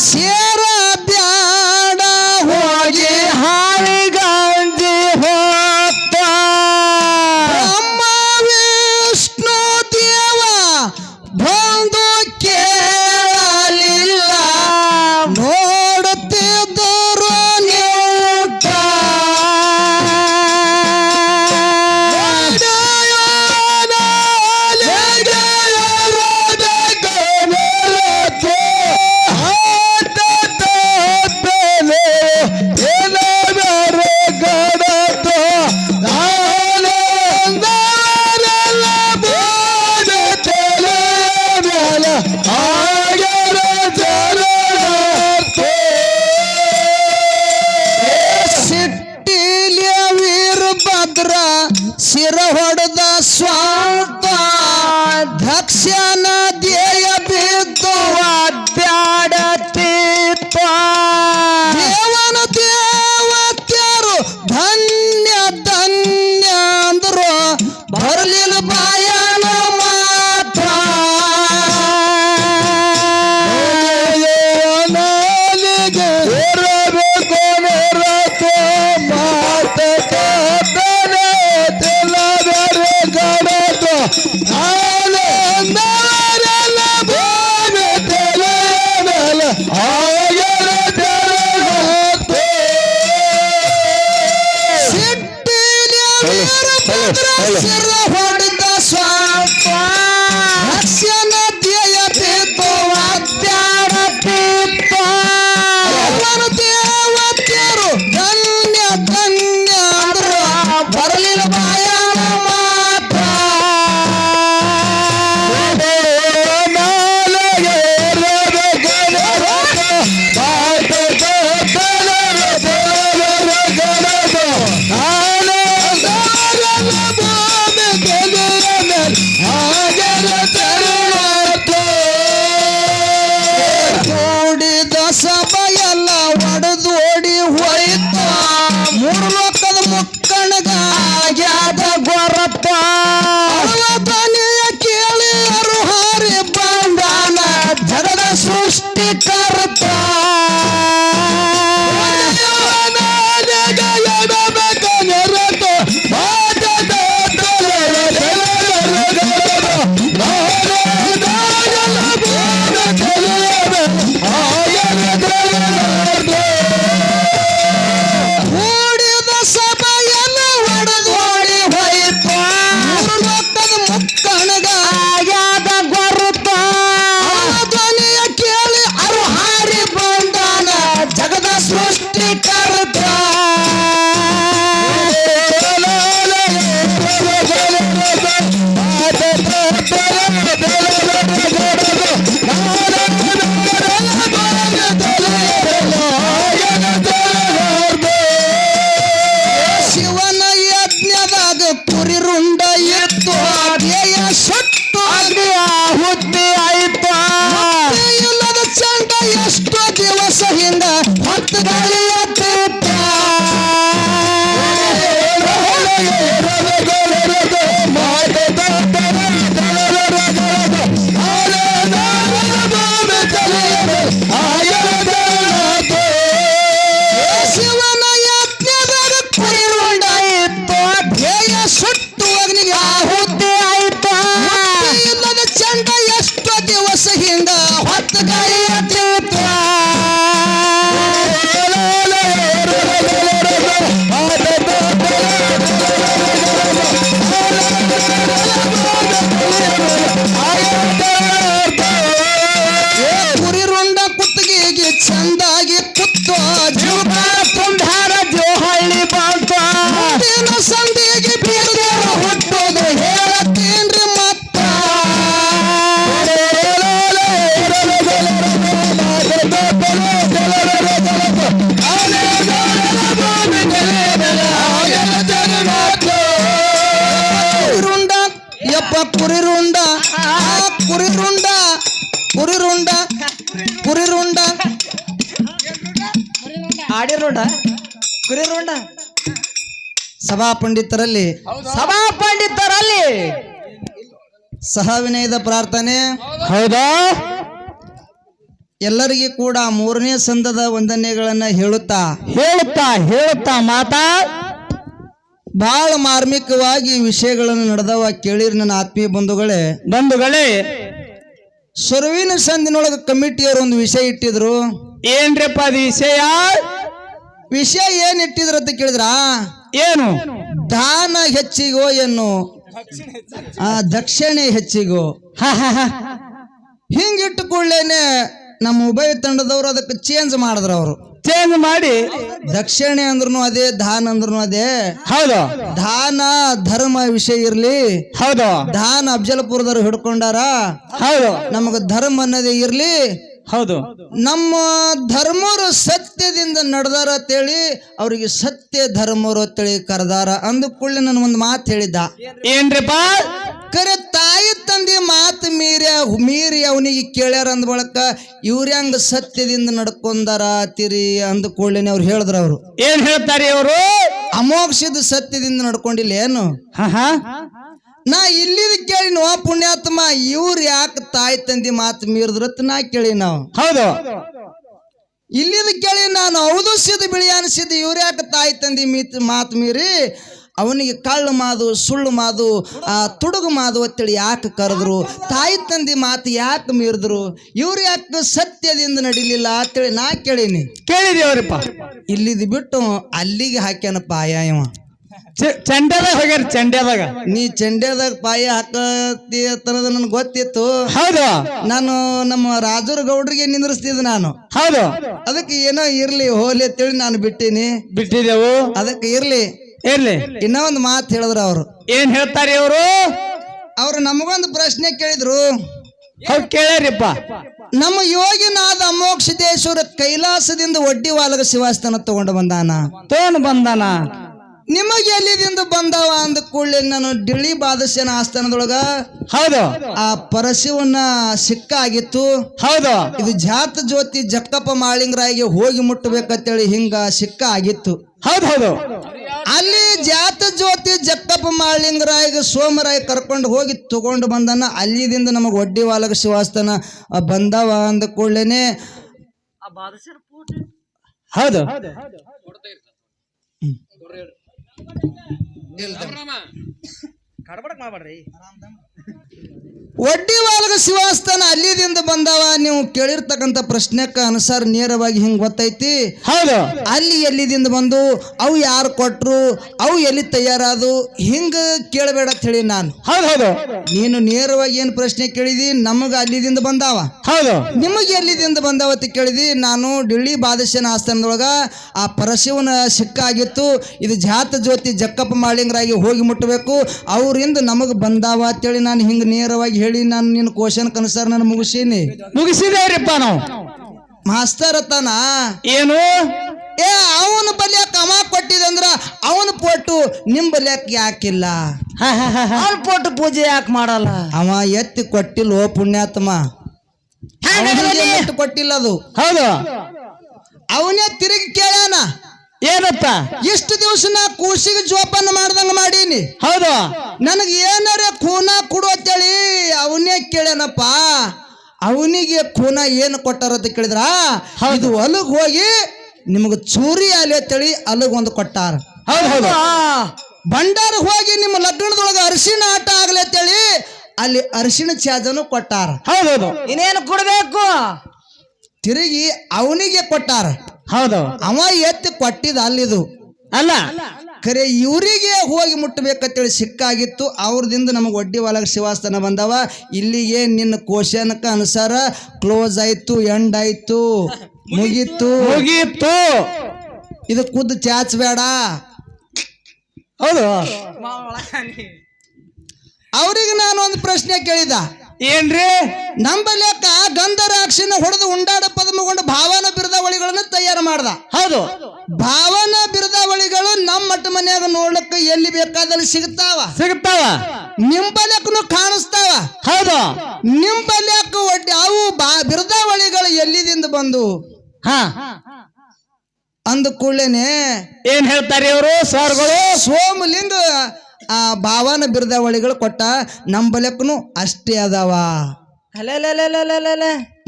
Yeah. Brian. Puri ರುಂಡ ಸಭಾ ಪಂಡಿತರಲ್ಲಿ ಸಭಾ ಪಂಡಿತರಲ್ಲಿ ಸಹ ವಿನಯದ ಪ್ರಾರ್ಥನೆ. ಹೌದಾ? ಎಲ್ಲರಿಗೂ ಕೂಡ ಮೂರನೇ ಸಂದದ ವಂದನೆಗಳನ್ನ ಹೇಳುತ್ತಾ. ಹೇಳುತ್ತಾ ಹೇಳುತ್ತಾ ಮಾತಾ. ಬಹಳ ಮಾರ್ಮಿಕವಾಗಿ ವಿಷಯಗಳನ್ನು ನಡೆದವ ಕೇಳಿರಿ ನನ್ನ ಆತ್ಮೀಯ ಬಂಧುಗಳೇ. ಬಂಧುಗಳೇ ಸುರುವಿನ ಸಂದಿನೊಳಗೆ ಕಮಿಟಿಯವರು ಒಂದು ವಿಷಯ ಇಟ್ಟಿದ್ರು. ಏನ್ರಪ್ಪ ಅದು ವಿಷಯ? ವಿಷಯ ಏನ್ ಇಟ್ಟಿದ್ರು ಅಂತ ಕೇಳಿದ್ರ? ಏನು? ದಾನ ಹೆಚ್ಚಿಗೋ ಏನು ಆ ದಕ್ಷಿಣೆ ಹೆಚ್ಚಿಗೋ. ಹಿಂಗಿಟ್ಟುಕೊಳ್ಳೇನೆ. ಹಿಂಗಿಟ್ಟು ಕೂಡಲೇನೆ ನಮ್ಮ ಉಭಯ ತಂಡದವರು ಅದಕ್ಕೆ ಚೇಂಜ್ ಮಾಡಿದ್ರು ಅವರು. ಚೇಂಜ್ ಮಾಡಿ ದಕ್ಷಿಣೆ ಅಂದ್ರೂ ಅದೇ ದಾನ ಅಂದ್ರೂ ಅದೇ. ಹೌದು. ದಾನ ಧರ್ಮ ವಿಷಯ ಇರ್ಲಿ. ಹೌದು. ದಾನ ಅಫಜಲ್ಪುರದವ್ರು ಹಿಡ್ಕೊಂಡಾರ ಹೌದು. ನಮಗ ಧರ್ಮ ಅನ್ನೋದೇ ಇರ್ಲಿ. ಹೌದು. ನಮ್ಮ ಧರ್ಮರು ಸತ್ಯದಿಂದ ನಡೆದಾರ ಅಂತೇಳಿ ಅವರಿಗೆ ಸತ್ಯ ಧರ್ಮರು ಅಂತೇಳಿ ಕರೆದಾರ ಅಂದ ಕೂಡಲೇ ನಾನು ಒಂದು ಮಾತು ಹೇಳಿದ್ದ. ಏನ್ರಿಪ್ಪ? ಕರೆ ತಾಯಿ ತಂದೆ ಮಾತು ಮೀರಿ ಮೀರಿ ಅವನಿಗೆ ಕೇಳ್ಯಾರ ಅಂದ ಬಳಕ ಇವ್ರ ಹೆಂಗ ಸತ್ಯದಿಂದ ನಡ್ಕೊಂಡಾರ ತಿರಿ ಅಂದ ಕೂಡಲೇ ಅವ್ರು ಹೇಳಿದ್ರ ಅವರು. ಏನ್ ಹೇಳ್ತಾರೆ ಅವರು ಅಮೋಕ್ಷದ ಸತ್ಯದಿಂದ ನಡ್ಕೊಂಡಿಲ್ಲ ಏನು? ನಾ ಇಲ್ಲಿದ ಕೇಳಿ ನೋ ಪುಣ್ಯಾತ್ಮ ಇವ್ರು ಯಾಕೆ ತಾಯಿ ತಂದಿ ಮಾತು ಮೀರಿದ್ರತ್ ನಾ ಕೇಳಿ ನಾವು. ಹೌದು. ಇಲ್ಲಿದ ಕೇಳಿ ನಾನು ಹೌದು ಸಿದ್ಧ ಬಿಳಿ ಅನಿಸಿದ್ದು ಇವ್ರು ಯಾಕೆ ತಾಯಿ ತಂದಿ ಮೀತ್ ಮಾತು ಮೀರಿ? ಅವನಿಗೆ ಕಳ್ಳು ಮಾದು ಸುಳ್ಳು ಮಾದು ಆ ತುಡುಗು ಮಾದು ಅಂತೇಳಿ ಯಾಕೆ ಕರೆದ್ರು? ತಾಯಿ ತಂದೆ ಮಾತು ಯಾಕೆ ಮೀರಿದ್ರು? ಇವ್ರು ಯಾಕೆ ಸತ್ಯದಿಂದ ನಡಿಲಿಲ್ಲ ಅಂತೇಳಿ ನಾ ಕೇಳೀನಿ. ಕೇಳಿದೇವ್ರಿಪ್ಪ ಇಲ್ಲಿದ್ ಬಿಟ್ಟು ಅಲ್ಲಿಗೆ ಹಾಕ್ಯಾನ ಪಾಯ ಇವ ಚಂಡ್ಯಾದಾಗ ಹೋಗ್ಯಾರ ಚಂಡ್ಯಾದಾಗ. ನೀ ಚಂಡ್ಯಾದಾಗ ಪಾಯ ಹಾಕತಿ ಅಂತನ್ನೋದು ನನಗೆ ಗೊತ್ತಿತ್ತು. ಹೌದು. ನಾನು ನಮ್ಮ ರಾಜರ ಗೌಡ್ರಿಗೆ ನಿಂದ್ರಿಸ್ತಿದ್ ನಾನು. ಹೌದು. ಅದಕ್ಕೆ ಏನೋ ಇರ್ಲಿ ಹೋಲಿ ಅಂತೇಳಿ ನಾನು ಬಿಟ್ಟಿನಿ. ಬಿಟ್ಟಿದೆವು ಅದಕ್ಕೆ ಇರ್ಲಿ. ಇರ್ಲಿ. ಇನ್ನ ಒಂದು ಮಾತು ಹೇಳಿದ್ರು ಅವರು. ಏನ್ ಹೇಳ್ತಾರೆ ಇವರು? ಅವ್ರು ನಮಗೊಂದು ಪ್ರಶ್ನೆ ಕೇಳಿದ್ರು. ಅವ್ರು ಕೇಳ್ಯಾರಿಪ್ಪ. ನಮ್ಮ ಯೋಗಿನಾದ ಅಮೋಕ್ಷದೇಶ್ವರ ಕೈಲಾಸದಿಂದ ಒಡ್ಡಿ ವಾಲಗ ಶಿವಾಸ್ತನ ತಗೊಂಡು ಬಂದಾನ. ತೋನ್ ಬಂದಾನ. ನಿಮಗೆ ಎಲ್ಲಿದಿಂದ ಬಂದವ ಅಂದ ಕೂಡಲೇ ನಾನು ಡಿಳಿ ಬಾದಸ್ಯನ ಆಸ್ಥಾನದೊಳಗ ಹೌದು. ಆ ಪರಶಿವನ ಸಿಕ್ಕ ಆಗಿತ್ತು. ಹೌದು. ಇದು ಜಾತ ಜ್ಯೋತಿ ಜಕ್ಕಪ್ಪ ಮಾಳಿಂಗರಾಯಿಗೆ ಹೋಗಿ ಮುಟ್ಟಬೇಕಂತೇಳಿ ಹಿಂಗ ಸಿಕ್ಕ ಆಗಿತ್ತು. ಹೌದು ಹೌದು. ಅಲ್ಲಿ ಜಾತ ಜ್ಯೋತಿ ಜಕ್ಕಪ್ಪ ಮಾಳಿಂಗರಾಯಿಗೆ ಸೋಮರಾಯ ಕರ್ಕೊಂಡು ಹೋಗಿ ತಗೊಂಡು ಬಂದನ. ಅಲ್ಲಿದಿಂದ ನಮಗೆ ಒಡ್ಡಿ ವಾಲಕ ಶಿವಾಸ್ತನ ಆ, ಬಂದವ ಅಂದ ಕೂಡಲೇನೆ. ಹೌದು. ಒಡ್ಡಿ ವಾಲಗ ಶಿವಾಸ್ತನ ಅಲ್ಲಿದಿಂದ ಬಂದವ ನೀವು ಕೇಳಿರ್ತಕ್ಕಂಥ ಪ್ರಶ್ನೆಕ್ಕ ಅನುಸಾರ ನೇರವಾಗಿ ಹಿಂಗ್ ಗೊತ್ತೈತಿ. ಹೌದು. ಅಲ್ಲಿ ಎಲ್ಲಿದಿಂದ ಬಂದು ಅವು ಯಾರು ಕೊಟ್ರು ಅವು ಎಲ್ಲಿ ತಯಾರಾದು ಹಿಂಗ ಕೇಳಬೇಡ ಅಂತ ಹೇಳಿ ನಾನು. ಹೌದು ಹೌದು. ನೀನು ನೇರವಾಗಿ ಏನು ಪ್ರಶ್ನೆ ಕೇಳಿದಿ ನಮಗ ಅಲ್ಲಿದಿಂದ ಬಂದಾವ. ಹೌದು. ನಿಮಗೆ ಎಲ್ಲಿದಿಂದ ಬಂದಾವ ಅಂತ ಕೇಳಿದಿ ನಾನು ಡಿಳ್ಳಿ ಬಾದಶನ ಆಸ್ಥಾನದೊಳಗ ಆ ಪರಶಿವನ ಸಿಕ್ಕ ಆಗಿತ್ತು ಇದು ಜಾತ ಜ್ಯೋತಿ ಜಕ್ಕಪ್ಪ ಮಾಳಿಂಗರಾಗಿ ಹೋಗಿ ಮುಟ್ಟಬೇಕು ಅವರಿಂದ ನಮಗೆ ಬಂದಾವ ಅಂತೇಳಿ ನಾನು ಹಿಂಗ ನೇರವಾಗಿ ಹೇಳಿ ನಾನು ನಿನ್ನ ಕ್ವಶನ್ ಕನ್ಸರ್ ನಾನು ಮುಗಿಸೀನಿ. ಮುಗಿಸಿದೇವ್ರಿಪ್ಪ ನಾವು. ಮಾಸ್ತರ್ ಅತ್ತಾನ ಏನು? ಏ ಅವನ ಬಲ್ಯಾಕ ಅವ ಕೊಟ್ಟಿದಂದ್ರ ಅವನ ಪೋಟು ನಿಮ್ ಬಲ್ಯಾಕ ಯಾಕಿಲ್ಲ? ಅವನ ಪೋಟು ಪೂಜೆ ಯಾಕೆ ಮಾಡಲ್ಲ? ಅವ ಎತ್ತಿ ಕೊಟ್ಟಿಲ್ಲ ಓ ಪುಣ್ಯಾತ್ಮ. ಅವನಿಗೆ ಎತ್ತಿ ಕೊಟ್ಟಿಲ್ಲ ಅದು. ಹೌದು. ಅವನೇ ತಿರುಗಿ ಕೇಳ್ಯಾನ. ಏನಪ್ಪ ಇಷ್ಟು ದಿವಸ ನಾ ಕೂಸಿಗೆ ಜೋಪಾನ ಮಾಡ್ದಂಗ ಮಾಡೀನಿ. ಹೌದು. ನನಗೆ ಏನಾರ ಖೂನ ಕೊಡು ಅಂತೇಳಿ ಅವನೇ ಕೇಳ್ಯಾನಪ್ಪ. ಅವನಿಗೆ ಖೂನ ಏನು ಕೊಟ್ಟಾರ ಅಂತ ಕೇಳಿದ್ರ? ಇದು ಅಲಗ್ ಹೋಗಿ ನಿಮಗೆ ಚೂರಿ ಆಲಿ ಅಂತೇಳಿ ಅಲಗ್ ಒಂದು ಕೊಟ್ಟಾರ. ಹೌದು ಹೌದು. ಭಂಡಾರ ಹೋಗಿ ನಿಮ್ಮ ಲಗ್ನದೊಳಗೆ ಅರಿಶಿಣ ಆಟ ಆಗ್ಲಿ ಅಂತೇಳಿ ಅಲ್ಲಿ ಅರಿಶಿಣ ಚಾಜನು ಕೊಟ್ಟಾರ. ಹೌದು ಹೌದು. ಇನ್ನೇನು ಕೊಡ್ಬೇಕು? ತಿರುಗಿ ಅವನಿಗೆ ಕೊಟ್ಟಾರ. ಹೌದು. ಅವ ಎತ್ತಿ ಕೊಟ್ಟಿದ ಅಲ್ಲಿದು. ಅಲ್ಲ. ಖರೆ ಇವರಿಗೆ ಹೋಗಿ ಮುಟ್ಟಬೇಕಂತೇಳಿ ಸಿಕ್ಕಾಗಿತ್ತು. ಅವ್ರದಿಂದ ನಮಗೆ ಒಡ್ಡಿ ಒಳಗೆ ಶಿವಾಸ್ತನ ಬಂದವ. ಇಲ್ಲಿಗೆ ನಿನ್ನ ಕ್ವಶನ್ಕ ಅನುಸಾರ ಕ್ಲೋಸ್ ಆಯ್ತು ಎಂಡ್ ಆಯ್ತು. ಮುಗೀತು. ಮುಗೀತು. ಇದು ಖುದ್ದು ಚಾಚಬೇಡ ಹೌದು. ಅವ್ರಿಗೆ ನಾನು ಒಂದು ಪ್ರಶ್ನೆ ಕೇಳಿದ. ಏನ್ರಿ? ನಂಬಲ್ಯಾಕ ಗಂಧರಾಕ್ಷಿನ ಹೊಡೆದು ಉಂಡಾಡ ಪದಮಗೊಂಡು ಭಾವನ ಬಿರದಾವಳಿಗಳನ್ನ ತಯಾರು ಮಾಡ್ದ. ಹೌದು. ಭಾವನ ಬಿರುದಾವಳಿಗಳು ನಮ್ಮ ಮಟ್ಟ ಮನ್ಯಾಗ ನೋಡ್ಲಿಕ್ಕೆ ಎಲ್ಲಿ ಬೇಕಾದಲ್ಲಿ ಸಿಗ್ತಾವ. ಸಿಗ್ತಾವ. ನಿಂಬಲಕ್ಕೂ ಕಾಣಿಸ್ತಾವ. ಹೌದು. ನಿಂಬಲಕ್ಕ ಒಡ್ಡಿ ಅವು ಬಾ ಬಿರುದಾವಳಿಗಳು ಎಲ್ಲಿದಿಂದ ಬಂದು? ಹಾ. ಅಂದ ಕೂಡಲೇನೆ ಏನ್ ಹೇಳ್ತಾರೆ ಇವರು ಸರ್ಗಳು? ಸೋಮಲಿಂಗ ಆ ಭಾವನ ಬಿರ್ದಾವಳಿಗಳು ಕೊಟ್ಟ ನಂಬಲಕ್ಕೂ ಅಷ್ಟೇ ಅದಾವ. ಅಲ್ಲ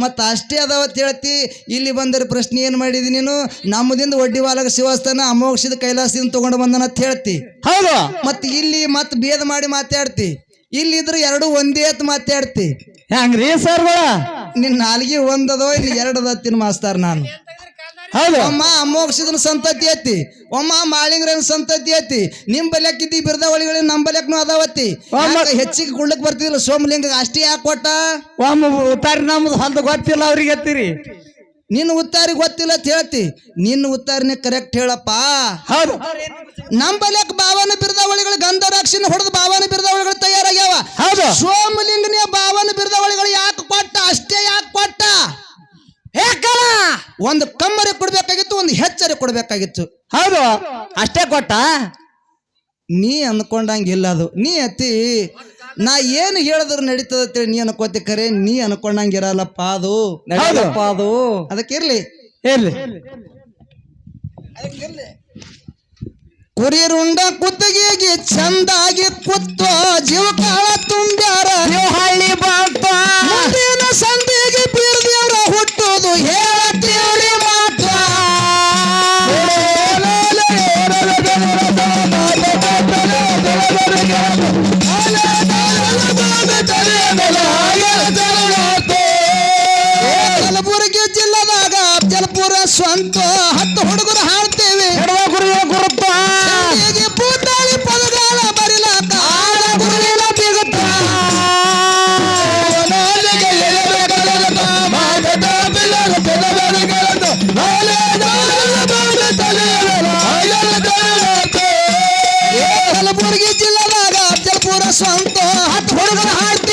ಮತ್ತ ಅಷ್ಟೇ ಅದಾವ ಹೇಳ್ತಿ ಇಲ್ಲಿ ಬಂದರೆ ಪ್ರಶ್ನೆ ಏನು ಮಾಡಿದಿ ನೀನು? ನಮ್ಮದಿಂದ ಒಡ್ಡಿ ವಾಲಕ ಶಿವಸ್ಥಾನ ಅಮೋಕ್ಷದ ಕೈಲಾಸದಿಂದ ತಗೊಂಡು ಬಂದನ ಅಂತ ಹೇಳ್ತಿ. ಹೌದು. ಮತ್ತೆ ಇಲ್ಲಿ ಮತ್ತೆ ಭೇದ ಮಾಡಿ ಮಾತಾಡ್ತಿ. ಇಲ್ಲಿದ್ರೆ ಎರಡು ಒಂದೇ ಅಂತ ಮಾತಾಡ್ತಿ. ಹೆಂಗ್ರಿ ಸರ್ ನಿನ್ನ ನಾಲ್ಗೆ ಒಂದದೋ ಇಲ್ಲಿ ಎರಡದ ತಿನ್ ಮಾಸ್ತಾರ ನಾನು. ಹೌದು. ಒಮ್ಮ ಅಮೋಕ್ಷದನ ಸಂತತಿ ಐತಿ ಒಮ್ಮ ಮಾಳಿಂಗ್ರನ ಸಂತತಿ ಐತಿ. ನಿಮ್ ಬಲ್ಯಾಕಿದ್ದಿ ಬಿರ್ದಾವಳಿಗಳು ನಮ್ ಬಲ್ಯಾಕ್ನು ಅದಾವತ್ತಿ. ಹೆಚ್ಚಿಗೆ ಕುಳ್ಳಕ್ ಬರ್ತಿದಿಲ್ಲ ಸೋಮಲಿಂಗ ಅಷ್ಟೇ ಯಾಕೆ ಕೊಟ್ಟ ಒಮ್ಮ ಉತ್ತಾರಿ ನಮ್ದು ಹೊಲ್ದ ಗೊತ್ತಿಲ್ಲ ಅವ್ರಿಗೆ ಎತ್ತಿರಿ. ನಿನ್ನ ಉತ್ತಾರಿ ಗೊತ್ತಿಲ್ಲ ಅಂತ ಹೇಳ್ತಿ. ನಿನ್ನ ಉತ್ತಾರಿನೇ ಕರೆಕ್ಟ್ ಹೇಳಪ್ಪ. ಹೌದು. ನಮ್ ಬಲ್ಯಾಕ ಬಾವನ ಬಿರ್ದಾವಳಿಗಳು ಗಂಧರಾಕ್ಷಿನ ಹೊಡೆದ ಬಾವನ ಬಿರ್ದಾವಳಿಗಳು ತಯಾರಾಗ್ಯಾವ. ಹೌದು. ಸೋಮಲಿಂಗನೇ ಬಾವನ ಬಿರ್ದಾವಳಿಗಳು ಯಾಕೆ ಕೊಟ್ಟ? ಅಷ್ಟೇ ಯಾಕೆ ಕೊಟ್ಟ? ಒಂದು ಕಮ್ಮರಿ ಕೊಡ್ಬೇಕಾಗಿತ್ತು ಒಂದು ಹೆಚ್ಚರಿ ಕೊಡ್ಬೇಕಾಗಿತ್ತು. ಹೌದು. ಅಷ್ಟೇ ಕೊಟ್ಟ? ನೀ ಅನ್ಕೊಂಡಂಗಿಲ್ಲ ಅದು. ನೀ ಅತಿ ನಾ ಏನು ಹೇಳಿದ್ರು ನಡೀತದ ನೀ ಅನ್ಕೋತಿ ಕರೆ ನೀ ಅನ್ಕೊಂಡಂಗಿರಲ್ಲಪ್ಪ ಅದು. ಹೌದಪ್ಪ ಅದು. ಅದಕ್ಕಿರ್ಲಿ ಇರ್ಲಿ. ಕುರಿ ರುಂಡ ಕುತ್ತಿಗೆಗೆ ಚಂದಾಗಿ ಕುತ್ತೋ ಪುರ ಸ್ವಂತ ಹತ್ತು ಹುಡುಗರು ಹಾಡ್ತೇವೆ. ಪೂತಾಳಿ ಪದಗಾಲ ಬರಿಲಾಕ. ಕಲಬುರಗಿ ಜಿಲ್ಲಾದಾಗ ಅಫಜಲ್ಪುರ ಸ್ವಂತ ಹತ್ತು ಹುಡುಗರು ಹಾಡ್ತೇವೆ.